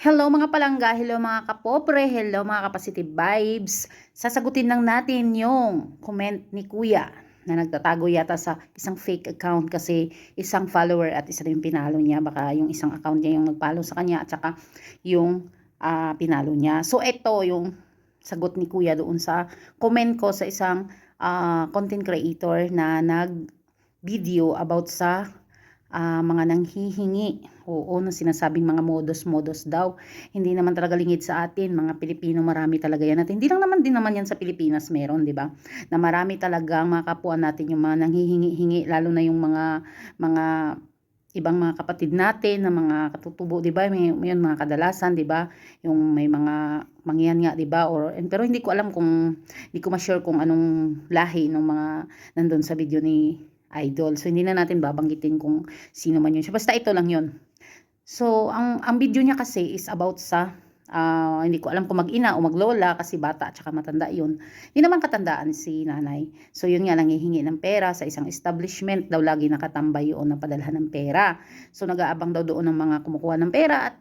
Hello mga palangga, hello mga kapopre, hello mga kapasitive vibes. Sasagutin lang natin yung comment ni Kuya na nagtatago yata sa isang fake account kasi isang follower at isa rin pinalo niya. Baka yung isang account niya yung nagpalo sa kanya at saka yung ah, pinalo niya. So ito yung sagot ni Kuya doon sa comment ko sa isang ah, content creator na nag video about sa ah, mga nanghihingi. Oo, na sinasabing mga modus-modus daw. Hindi naman talaga lingid sa atin, mga Pilipino, marami talaga yan. At hindi lang naman din naman yan sa Pilipinas meron, di ba? Na marami talaga mga kapwa natin yung mga nanghihingi-hingi, lalo na yung mga mga ibang mga kapatid natin na mga katutubo, 'di ba? May, may mga kadalasan, 'di ba? Yung may mga mangyan nga, 'di ba? Or and, pero hindi ko alam kung hindi ko ma-sure kung anong lahi ng mga nandun sa video ni Idol. So hindi na natin babanggitin kung sino man yun siya. Basta ito lang yun. So ang ang video niya kasi is about sa ah, hindi ko alam kung mag-ina o maglola kasi bata at saka matanda yun. Hindi naman katandaan si nanay. So yun nga, nangihingi ng pera sa isang establishment daw lagi nakatambay yun na padalhan ng pera. So nag-aabang daw doon ng mga kumukuha ng pera at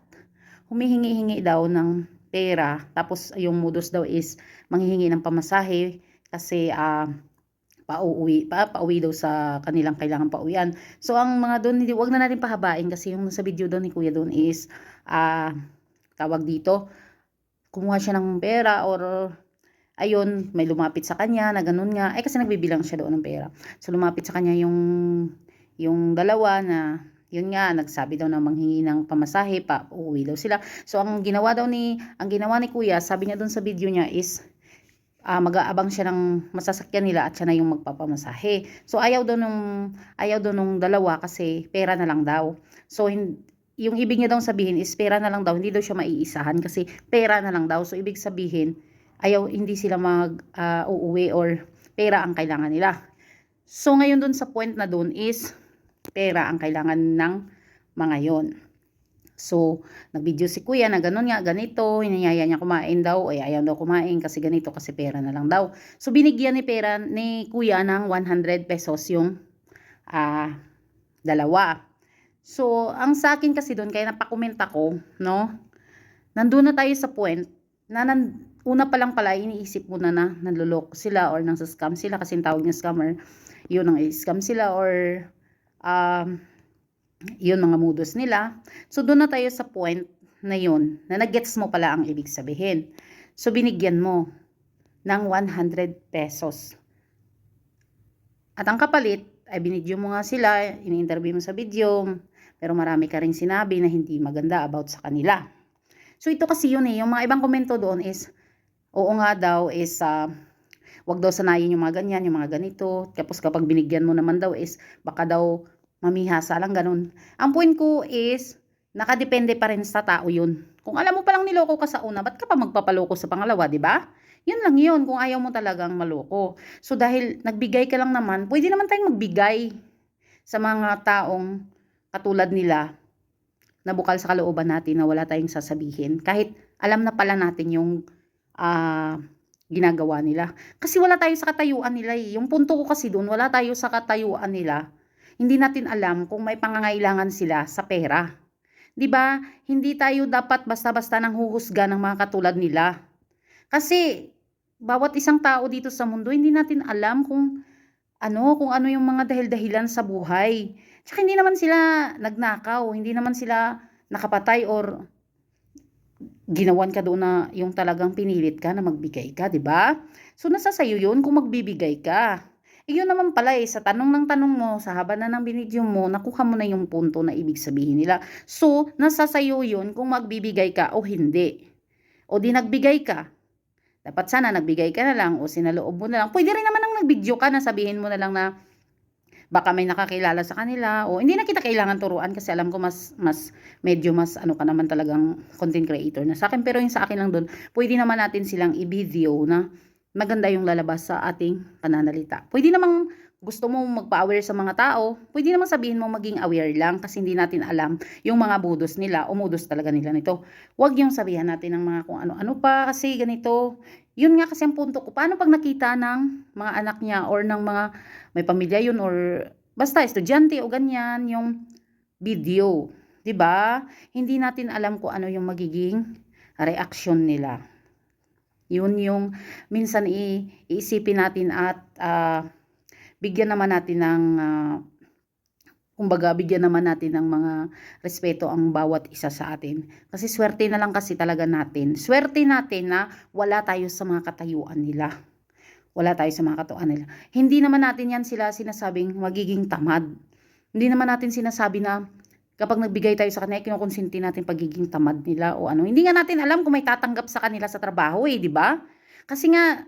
humihingi-hingi daw ng pera. Tapos yung modus daw is manghihingi ng pamasahe kasi ah pauwi pa pauwi daw sa kanilang kailangan pauwian. So ang mga doon wag na natin pahabain kasi yung sa video doon ni Kuya doon is ah tawag dito kumuha siya ng pera or ayun may lumapit sa kanya na ganun nga eh kasi nagbibilang siya doon ng pera. So lumapit sa kanya yung yung dalawa na yun nga nagsabi daw na manghingi ng pamasahe pa uuwi daw sila. So ang ginawa daw ni ang ginawa ni Kuya, sabi niya doon sa video niya is ah mag-aabang siya ng masasakyan nila at siya na yung magpapamasahe. So ayaw daw nung ayaw daw nung dalawa kasi pera na lang daw. So hin- yung ibig niya daw sabihin is pera na lang daw, hindi daw siya maiisahan kasi pera na lang daw. So ibig sabihin ayaw hindi sila mag ah, uuwi or pera ang kailangan nila. So ngayon doon sa point na doon is pera ang kailangan ng mga yon. So, nag-video si kuya na ganun nga, ganito, hinayaya niya kumain daw, ay ayaw daw kumain kasi ganito, kasi pera na lang daw. So, binigyan ni pera ni kuya ng 100 pesos yung ah, dalawa. So, ang sa akin kasi doon, kaya napakomment ako, no? Nandun na tayo sa point na nan, una pa lang pala, iniisip mo na na nanluloko sila or nang scam sila kasi tawag niya scammer, yun ang scam sila or um, yun mga modus nila. So doon na tayo sa point na yun, na nag-gets mo pala ang ibig sabihin. So binigyan mo ng 100 pesos. At ang kapalit, ay binidyo mo nga sila, ini-interview mo sa video, pero marami ka rin sinabi na hindi maganda about sa kanila. So ito kasi yun eh, yung mga ibang komento doon is, oo nga daw is, ah, wag daw sanayin yung mga ganyan, yung mga ganito. Tapos kapag binigyan mo naman daw is, baka daw mamihasa lang ganun. Ang point ko is, nakadepende pa rin sa tao yun. Kung alam mo palang niloko ka sa una, ba't ka pa magpapaloko sa pangalawa, di ba? Yun lang yun, kung ayaw mo talagang maloko. So dahil nagbigay ka lang naman, pwede naman tayong magbigay sa mga taong katulad nila na bukal sa kalooban natin na wala tayong sasabihin. Kahit alam na pala natin yung ah, ginagawa nila. Kasi wala tayo sa katayuan nila eh. Yung punto ko kasi doon, wala tayo sa katayuan nila. Hindi natin alam kung may pangangailangan sila sa pera. 'Di ba? Hindi tayo dapat basta-basta nang huhusga ng mga katulad nila. Kasi bawat isang tao dito sa mundo, hindi natin alam kung ano, kung ano yung mga dahil-dahilan sa buhay. Tsaka hindi naman sila nagnakaw, hindi naman sila nakapatay or ginawan ka doon na yung talagang pinilit ka na magbigay ka, 'di ba? So nasa sayo 'yun kung magbibigay ka. Yun naman pala eh, sa tanong ng tanong mo, sa haba na ng binidyo mo, nakuha mo na yung punto na ibig sabihin nila. So, nasa sayo yun kung magbibigay ka o hindi. O di nagbigay ka. Dapat sana nagbigay ka na lang o sinaloob mo na lang. Pwede rin naman ang nagbidyo ka na sabihin mo na lang na baka may nakakilala sa kanila o hindi na kita kailangan turuan kasi alam ko mas mas medyo mas ano ka naman talagang content creator na sa akin pero yung sa akin lang doon pwede naman natin silang i-video na maganda yung lalabas sa ating pananalita. Pwede namang gusto mo magpa-aware sa mga tao, pwede namang sabihin mo maging aware lang kasi hindi natin alam yung mga modus nila o modus talaga nila nito. Huwag yung sabihan natin ng mga kung ano-ano pa kasi ganito. Yun nga kasi ang punto ko. Paano pag nakita ng mga anak niya or ng mga may pamilya yun or basta estudyante o ganyan yung video 'Di ba? Hindi natin alam kung ano yung magiging reaksyon nila. Yun yung minsan iisipin natin at ah, bigyan naman natin ng ah, kumbaga bigyan naman natin ng mga respeto ang bawat isa sa atin. Kasi swerte na lang kasi talaga natin. Swerte natin na wala tayo sa mga katayuan nila. Wala tayo sa mga katayuan nila. Hindi naman natin yan sila sinasabing magiging tamad. Hindi naman natin sinasabi na kapag nagbigay tayo sa kanila, kinukonsinti natin pagiging tamad nila o ano. Hindi nga natin alam kung may tatanggap sa kanila sa trabaho eh, di ba? Kasi nga,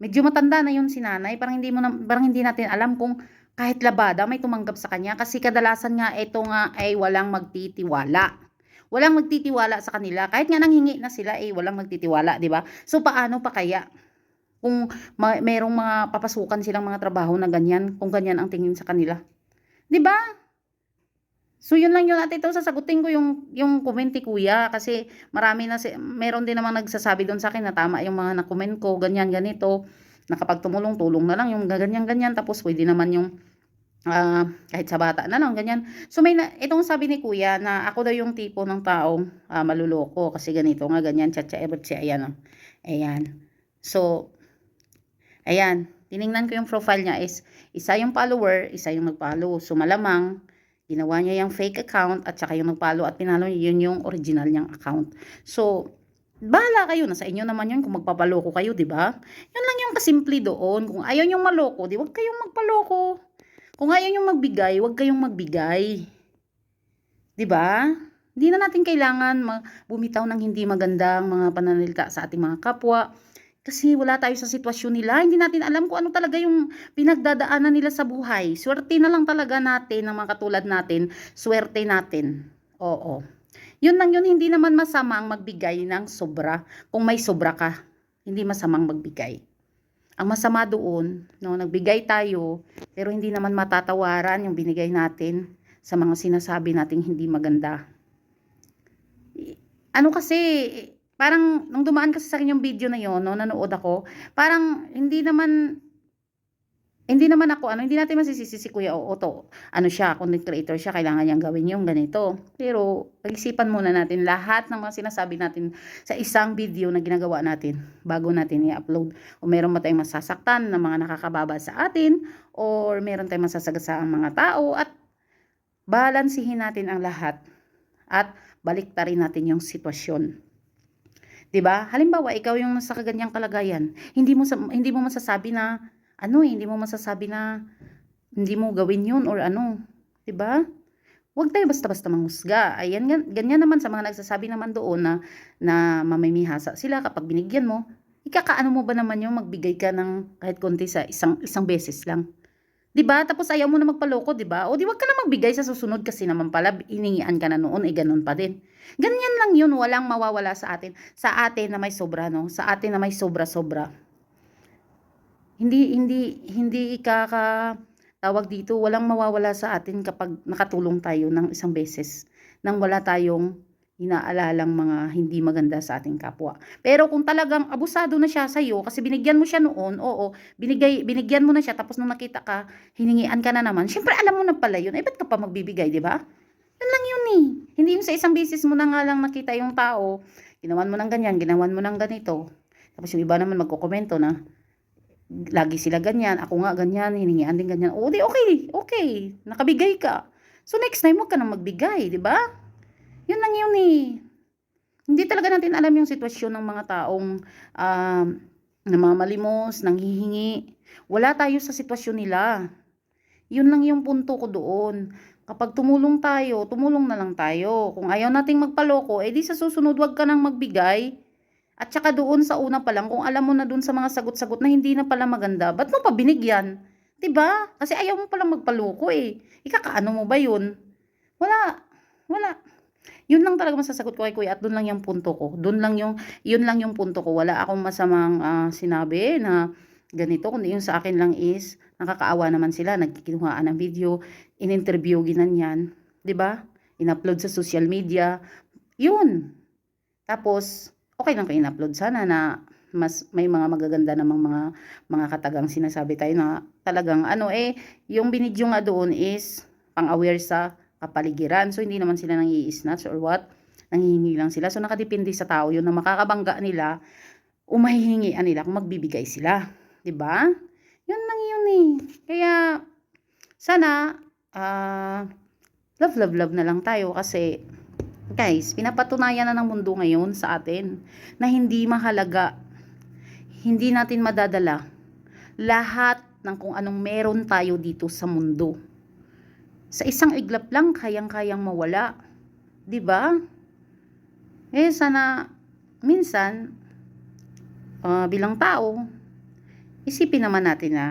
medyo matanda na yun si nanay. Parang hindi, mo na, parang hindi natin alam kung kahit labada may tumanggap sa kanya. Kasi kadalasan nga, ito nga ay walang magtitiwala. Walang magtitiwala sa kanila. Kahit nga nanghingi na sila, eh, walang magtitiwala, di ba? So, paano pa kaya? Kung ma- merong mga papasukan silang mga trabaho na ganyan, kung ganyan ang tingin sa kanila. Di ba? So yun lang yun at ito sasagutin ko yung yung comment ni Kuya kasi marami na si, meron din namang nagsasabi doon sa akin na tama yung mga na-comment ko ganyan ganito na kapag tumulong tulong na lang yung ganyan ganyan tapos pwede naman yung ah, kahit sa bata na lang ganyan. So may na, itong sabi ni Kuya na ako daw yung tipo ng taong ah, maluloko kasi ganito nga ganyan chacha ebertsi ayan oh. Ayan. So ayan, tiningnan ko yung profile niya is isa yung follower, isa yung nag-follow. So malamang ginawa niya yung fake account at saka yung nag-follow at pinalo niya yun yung original niyang account. So, bahala kayo, nasa inyo naman yun kung magpapaloko kayo, di ba? Yun lang yung kasimple doon. Kung ayaw niyong maloko, di wag kayong magpaloko. Kung ayaw niyong magbigay, wag kayong magbigay. Di ba? Hindi na natin kailangan bumitaw ng hindi magandang mga pananalita sa ating mga kapwa. Kasi wala tayo sa sitwasyon nila. Hindi natin alam kung ano talaga yung pinagdadaanan nila sa buhay. Swerte na lang talaga natin, ng mga katulad natin, swerte natin. Oo. Yun lang yun, hindi naman masamang magbigay ng sobra. Kung may sobra ka, hindi masamang magbigay. Ang masama doon, no, nagbigay tayo, pero hindi naman matatawaran yung binigay natin sa mga sinasabi nating hindi maganda. Ano kasi, parang nung dumaan kasi sa akin yung video na yon, no, nanood ako, parang hindi naman hindi naman ako, ano, hindi natin masisisi si Kuya Otto. Ano siya, content creator siya, kailangan niyang gawin yung ganito. Pero, pag-isipan muna natin lahat ng mga sinasabi natin sa isang video na ginagawa natin bago natin i-upload. O meron ba tayong masasaktan na mga nakakababa sa atin, or meron tayong masasagasa ang mga tao, at balansihin natin ang lahat. At baliktarin natin yung sitwasyon. 'Di ba? Halimbawa, ikaw yung nasa kaganyang kalagayan, hindi mo sa- hindi mo masasabi na ano eh, hindi mo masasabi na hindi mo gawin yun or ano, 'di ba? Huwag tayo basta-basta manghusga. Ayan, gan- ganyan naman sa mga nagsasabi naman doon na, na mamimihasa sila kapag binigyan mo. Ikakaano mo ba naman yung magbigay ka ng kahit konti sa isang, isang beses lang? 'Di ba? Tapos ayaw mo na magpaloko, 'di ba? O di wag ka na magbigay sa susunod kasi naman pala iningian ka na noon, eh ganun pa din. Ganyan lang 'yun, walang mawawala sa atin. Sa atin na may sobra, no? Sa atin na may sobra-sobra. Hindi hindi hindi ikaka tawag dito, walang mawawala sa atin kapag nakatulong tayo ng isang beses nang wala tayong inaalalang mga hindi maganda sa ating kapwa. Pero kung talagang abusado na siya sa iyo kasi binigyan mo siya noon, oo, binigay binigyan mo na siya tapos nung nakita ka, hiningian ka na naman. Syempre alam mo na pala 'yun. Eh ba't ka pa magbibigay, 'di ba? Yun lang yun eh. Hindi yung sa isang beses mo na nga lang nakita yung tao, ginawan mo ng ganyan, ginawan mo ng ganito. Tapos yung iba naman magkokomento na lagi sila ganyan, ako nga ganyan, hiningian din ganyan. O di okay, okay, nakabigay ka. So next time, huwag ka nang magbigay, di ba? Yun lang yun eh. Hindi talaga natin alam yung sitwasyon ng mga taong um, namamalimos, nanghihingi. Wala tayo sa sitwasyon nila. Yun lang yung punto ko doon. Kapag tumulong tayo, tumulong na lang tayo. Kung ayaw nating magpaloko, eh di sa susunod wag ka nang magbigay. At saka doon sa una pa lang, kung alam mo na doon sa mga sagot-sagot na hindi na pala maganda, ba't mo pa binigyan? ba? Kasi ayaw mo palang magpaloko eh. Ikakaano mo ba yun? Wala. Wala. Yun lang talaga masasagot ko kay kuya at doon lang yung punto ko. Doon lang yung, yun lang yung punto ko. Wala akong masamang ah, sinabi na ganito. Kundi yung sa akin lang is, nakakaawa naman sila. Nagkikinuhaan ng video, in-interview, ginanyan. ba? In-upload sa social media. Yun. Tapos, okay lang kayo in-upload sana na mas may mga magaganda namang mga mga katagang sinasabi tayo na talagang ano eh yung binidyo nga doon is pang-aware sa kapaligiran. So, hindi naman sila nang i-snatch or what. Nanghihingi lang sila. So, nakadepende sa tao yun na makakabangga nila o mahihingian nila kung magbibigay sila. 'Di ba? Yun lang yun eh. Kaya, sana, ah, love, love, love na lang tayo kasi, guys, pinapatunayan na ng mundo ngayon sa atin na hindi mahalaga, hindi natin madadala lahat ng kung anong meron tayo dito sa mundo. Sa isang iglap lang, kayang-kayang mawala. 'Di ba? Eh, sana, minsan, ah, bilang tao, isipin naman natin na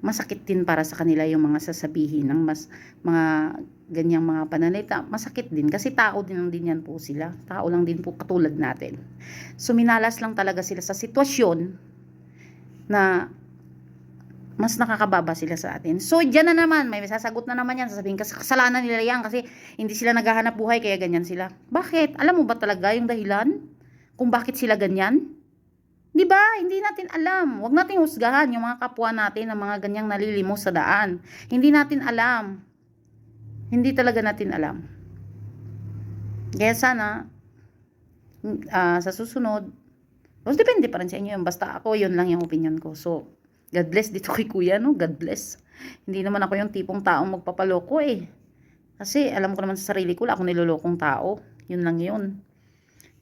masakit din para sa kanila yung mga sasabihin ng mas mga ganyang mga pananalita. Masakit din kasi tao din lang din yan po sila. Tao lang din po katulad natin. Suminalas lang talaga sila sa sitwasyon na mas nakakababa sila sa atin. So, dyan na naman, may sasagot na naman yan. Sasabihin, kasi kasalanan nila yan kasi hindi sila naghahanap buhay kaya ganyan sila. Bakit? Alam mo ba talaga yung dahilan? Kung bakit sila ganyan? 'Di ba? Hindi natin alam. Huwag nating husgahan yung mga kapwa natin na mga ganyang nalilimos sa daan. Hindi natin alam. Hindi talaga natin alam. Kaya sana ah, sa susunod, well, depende pa rin sa inyo yun. Basta ako, yun lang yung opinion ko. So, God bless dito kay kuya, no? God bless. Hindi naman ako yung tipong taong magpapaloko eh. Kasi alam ko naman sa sarili ko, wala akong nilolokong tao. Yun lang yun.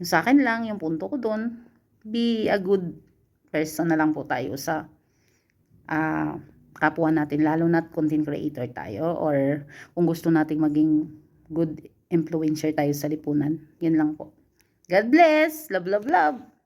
Yung sa akin lang, yung punto ko doon, be a good person na lang po tayo sa ah, kapwa natin, lalo na content creator tayo or kung gusto nating maging good influencer tayo sa lipunan. Yun lang po. God bless! Love, love, love!